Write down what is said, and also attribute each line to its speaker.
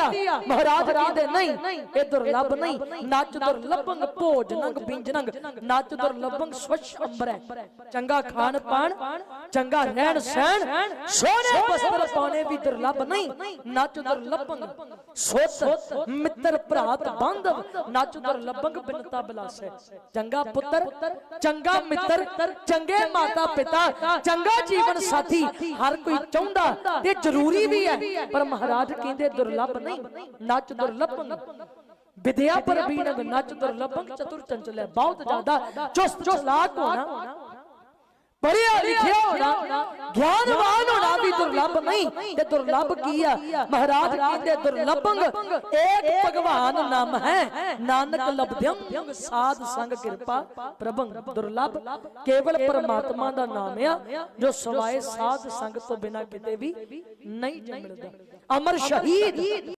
Speaker 1: ਆ। ਮਹਾਰਾਜ ਕਹਿੰਦੇ ਨਹੀਂ ਇਹ ਦੁਰਲੱਭ ਨਹੀਂ ਨੱਚ ਦੁਰਲੱਭੰਗ ਭੋਜਨੰਗ ਬਿੰਜਨੰਗ ਨੱਚ ਦੁਰਲੱਭੰਗ ਸਵਛ ਅੰਬਰੈ ਚੰਗਾ ਖਾਣ ਪਾਣ ਚੰਗਾ ਰਹਿਣ ਸਹਿਣ ਸੋਹਣੇ ਵਸਤਰ ਪਾਉਣੇ ਵੀ ਦੁਰਲੱਭ ਨਹੀਂ। ਨੱਚ ਦੁਰਲੱਭੰਗ ਸੋਤ ਮਿੱਤਰ ਭਰਾਤ ਬਾਂਧਵ ਨੱਚ ਦੁਰਲੱਭੰਗ ਬਿਨਤਾ ਬਲਾਸੈ ਚੰਗਾ ਪੁੱਤਰ ਚੰਗਾ ਮਿੱਤਰ ਚੰਗੇ ਮਾਤਾ ਪਿਤਾ ਚੰਗਾ ਜੀਵਨ ਸਾਥੀ ਹਰ ਕੋਈ ਚਾਹੁੰਦਾ ਤੇ ਜ਼ਰੂਰੀ ਵੀ ਹੈ। ਪਰ ਮਹਾਰਾਜ ਕਹਿੰਦੇ ਦੁਰਲੱਭ ਨਹੀਂ ਨੱਚ ਦੁਰਲੱਭੰਗ ਵਿਦਿਆ ਪਰ ਬੀਨਗ ਨੱਚ ਦੁਰਲੱਭੰਗ ਚਤੁਰ ਚੰਚਲ ਹੈ। ਬਹੁਤ ਜ਼ਿਆਦਾ ਚੁਸਤ ਚਲਾਕ ਹੋਣਾ। ਪੜਿਆ ਲਿਖਿਆ ਹੋਣਾ, ਗਿਆਨਵਾਨ ਹੋਣਾ ਵੀ ਦੁਰਲੱਭ ਨਹੀਂ। ਤੇ ਦੁਰਲੱਭ ਕੀ ਆ? ਮਹਾਰਾਜ ਕਹਿੰਦੇ, ਦੁਰਲੱਭੰਗ ਏਕ ਭਗਵਾਨ ਨਾਮ ਹੈ। ਨਾਨਕ ਲਬਧਿਅਮ ਸਾਧ ਸੰਗ ਕਿਰਪਾ ਪ੍ਰਭੰਗ ਦੁਰਲੱਭ ਕੇਵਲ ਪਰਮਾਤਮਾ ਦਾ ਨਾਮ ਆ, ਜੋ ਸਵਾਏ ਸਾਧ ਸੰਗ ਤੋਂ ਬਿਨਾ ਕਿਤੇ ਵੀ ਨਹੀਂ ਮਿਲਦਾ ਅਮਰ ਸ਼ਹੀਦ